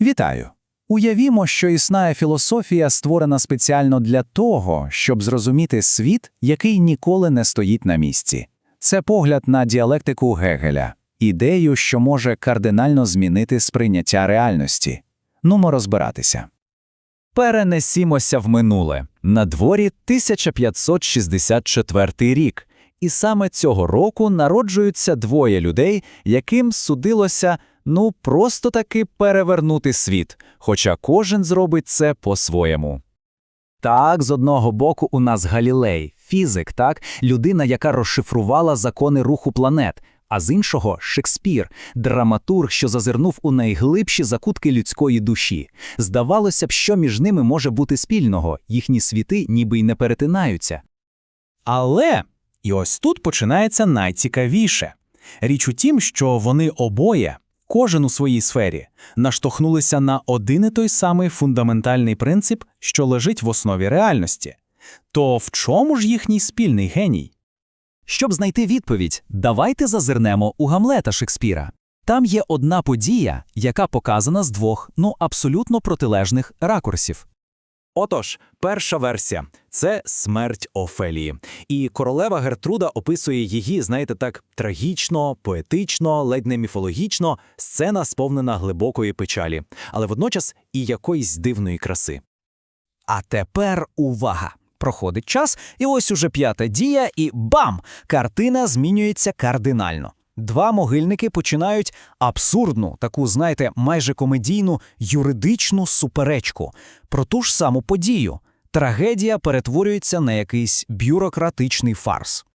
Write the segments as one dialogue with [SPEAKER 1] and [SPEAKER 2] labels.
[SPEAKER 1] Вітаю! Уявімо, що існа філософія створена спеціально для того, щоб зрозуміти світ, який ніколи не стоїть на місці. Це погляд на діалектику Гегеля, ідею, що може кардинально змінити сприйняття реальності. Нумо розбиратися. Перенесімося в минуле. На дворі 1564 рік. І саме цього року народжуються двоє людей, яким судилося ну просто таки перевернути світ, хоча кожен зробить це по-своєму. Так, з одного боку, у нас Галілей, фізик, так, людина, яка розшифрувала закони руху планет, а з іншого Шекспір, драматург, що зазирнув у найглибші закутки людської душі. Здавалося б, що між ними може бути спільного, їхні світи ніби й не перетинаються.
[SPEAKER 2] Але і ось тут починається найцікавіше. Річ у тім, що вони обоє, кожен у своїй сфері, наштовхнулися на один і той самий фундаментальний принцип, що лежить в основі реальності. То в чому ж їхній спільний геній?
[SPEAKER 3] Щоб знайти відповідь, давайте зазирнемо у Гамлета Шекспіра. Там є одна подія, яка показана з двох, ну абсолютно протилежних ракурсів.
[SPEAKER 2] Отож, перша версія це смерть Офелії. І королева Гертруда описує її, знаєте, так трагічно, поетично, ледь не міфологічно, сцена сповнена глибокої печалі, але водночас і якоїсь дивної краси.
[SPEAKER 3] А тепер увага! Проходить час, і ось уже п'ята дія, і бам! Картина змінюється кардинально. Два могильники починають абсурдну, таку, знаєте, майже комедійну юридичну суперечку про ту ж саму подію. Трагедія перетворюється на якийсь бюрократичний фарс.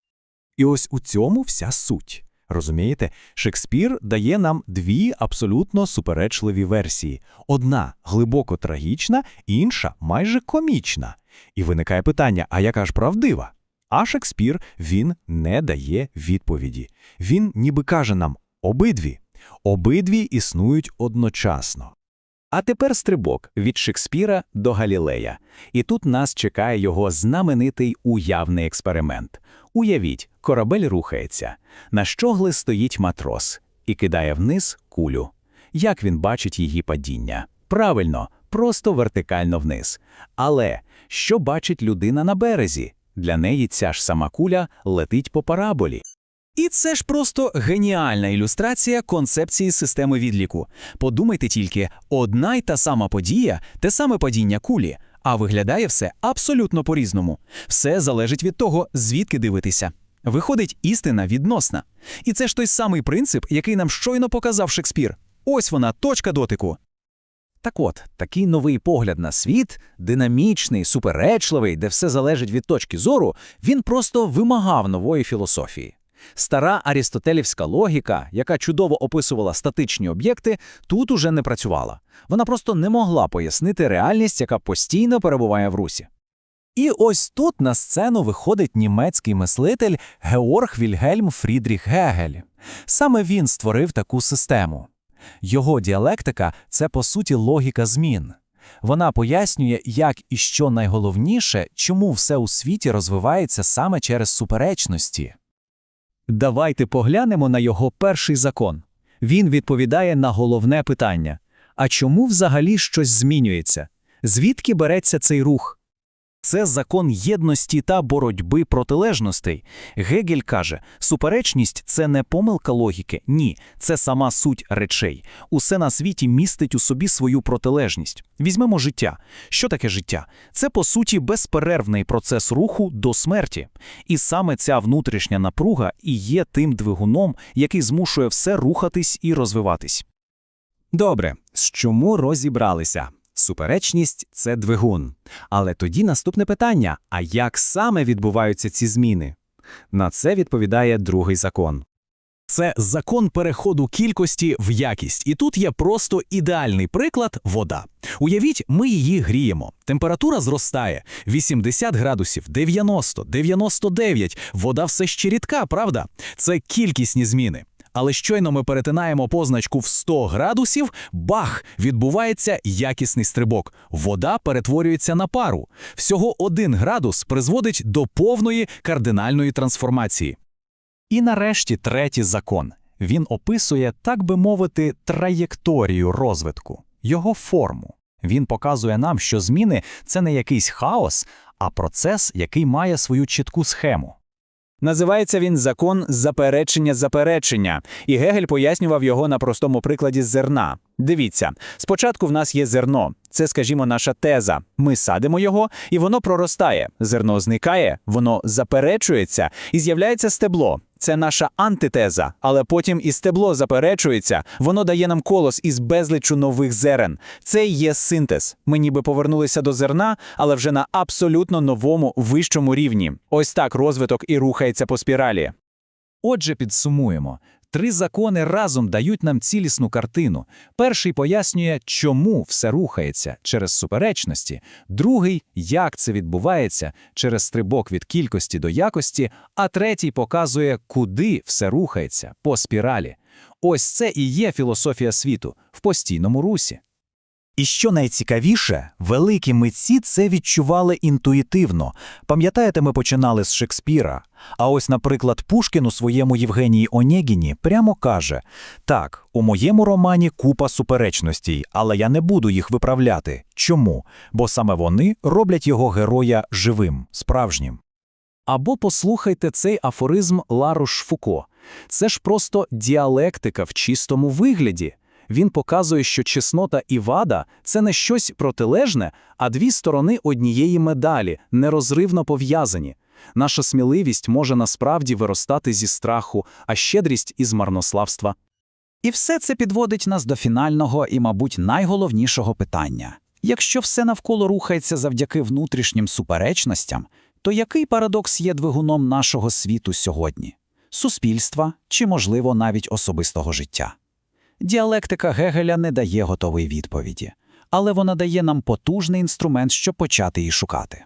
[SPEAKER 4] І ось у цьому вся суть. Розумієте, Шекспір дає нам дві абсолютно суперечливі версії: одна глибоко трагічна, інша майже комічна. І виникає питання: а яка ж правдива? А Шекспір він не дає відповіді. Він ніби каже нам обидві. Обидві існують одночасно.
[SPEAKER 1] А тепер стрибок від Шекспіра до Галілея. І тут нас чекає його знаменитий уявний експеримент. Уявіть, корабель рухається. На щогли стоїть матрос і кидає вниз кулю. Як він бачить її падіння? Правильно, просто вертикально вниз. Але що бачить людина на березі? Для неї ця ж сама куля летить по параболі.
[SPEAKER 3] І це ж просто геніальна ілюстрація концепції системи відліку. Подумайте тільки, одна й та сама подія, те саме падіння кулі, а виглядає все абсолютно по-різному. Все залежить від того, звідки дивитися. Виходить істина відносна. І це ж той самий принцип, який нам щойно показав Шекспір. Ось вона, точка дотику.
[SPEAKER 1] Так от, такий новий погляд на світ, динамічний, суперечливий, де все залежить від точки зору, він просто вимагав нової філософії. Стара арістотелівська логіка, яка чудово описувала статичні об'єкти, тут уже не працювала. Вона просто не могла пояснити реальність, яка постійно перебуває в русі. І ось тут на сцену виходить німецький мислитель Георг Вільгельм Фрідріх Гегель. Саме він створив таку систему. Його діалектика це по суті логіка змін. Вона пояснює, як і що найголовніше, чому все у світі розвивається саме через суперечності. Давайте поглянемо на його перший закон. Він відповідає на головне питання: а чому взагалі щось змінюється? Звідки береться цей рух? Це закон єдності та боротьби протилежностей. Гегель каже, суперечність це не помилка логіки, ні, це сама суть речей. Усе на світі містить у собі свою протилежність. Візьмемо життя. Що таке життя? Це по суті безперервний процес руху до смерті. І саме ця внутрішня напруга і є тим двигуном, який змушує все рухатись і розвиватись.
[SPEAKER 4] Добре, з чому розібралися? Суперечність це двигун. Але тоді наступне питання: а як саме відбуваються ці зміни? На це відповідає другий закон.
[SPEAKER 2] Це закон переходу кількості в якість. І тут є просто ідеальний приклад вода. Уявіть, ми її гріємо. Температура зростає 80 градусів, 90, 99. Вода все ще рідка, правда? Це кількісні зміни. Але щойно ми перетинаємо позначку в 100 градусів, бах! Відбувається якісний стрибок. Вода перетворюється на пару. Всього 1 градус призводить до повної кардинальної трансформації.
[SPEAKER 1] І нарешті третій закон. Він описує, так би мовити, траєкторію розвитку.
[SPEAKER 2] його форму. Він показує нам, що зміни це не якийсь хаос, а процес, який має свою чітку схему.
[SPEAKER 3] Називається він закон заперечення заперечення, і Гегель пояснював його на простому прикладі зерна. Дивіться, спочатку в нас є зерно, це, скажімо, наша теза. Ми садимо його, і воно проростає. Зерно зникає, воно заперечується і з'являється стебло. Це наша антитеза, але потім і стебло заперечується, воно дає нам колос із безлічу нових зерен. Це є синтез. Ми ніби повернулися до зерна, але вже на абсолютно новому вищому рівні. Ось так розвиток і рухається по спіралі.
[SPEAKER 2] Отже, підсумуємо. Три закони разом дають нам цілісну картину. Перший пояснює, чому все рухається через суперечності, другий як це відбувається через стрибок від кількості до якості, а третій показує, куди все рухається по спіралі. Ось це і є філософія світу в постійному русі.
[SPEAKER 5] І що найцікавіше, великі митці це відчували інтуїтивно. Пам'ятаєте, ми починали з Шекспіра. А ось, наприклад, Пушкін у своєму Євгенії Онєгіні прямо каже: так, у моєму романі купа суперечностей, але я не буду їх виправляти. Чому? Бо саме вони роблять його героя живим, справжнім.
[SPEAKER 2] Або послухайте цей афоризм Ларуш Фуко. Це ж просто діалектика в чистому вигляді. Він показує, що чеснота і вада – це не щось протилежне, а дві сторони однієї медалі, нерозривно пов'язані. Наша сміливість може насправді виростати зі страху, а щедрість – із марнославства.
[SPEAKER 1] І все це підводить нас до фінального і, мабуть, найголовнішого питання. Якщо все навколо рухається завдяки внутрішнім суперечностям, то який парадокс є двигуном нашого світу сьогодні? Суспільства чи, можливо, навіть особистого життя? Діалектика Гегеля не дає готової відповіді, але вона дає нам потужний інструмент, щоб почати її шукати.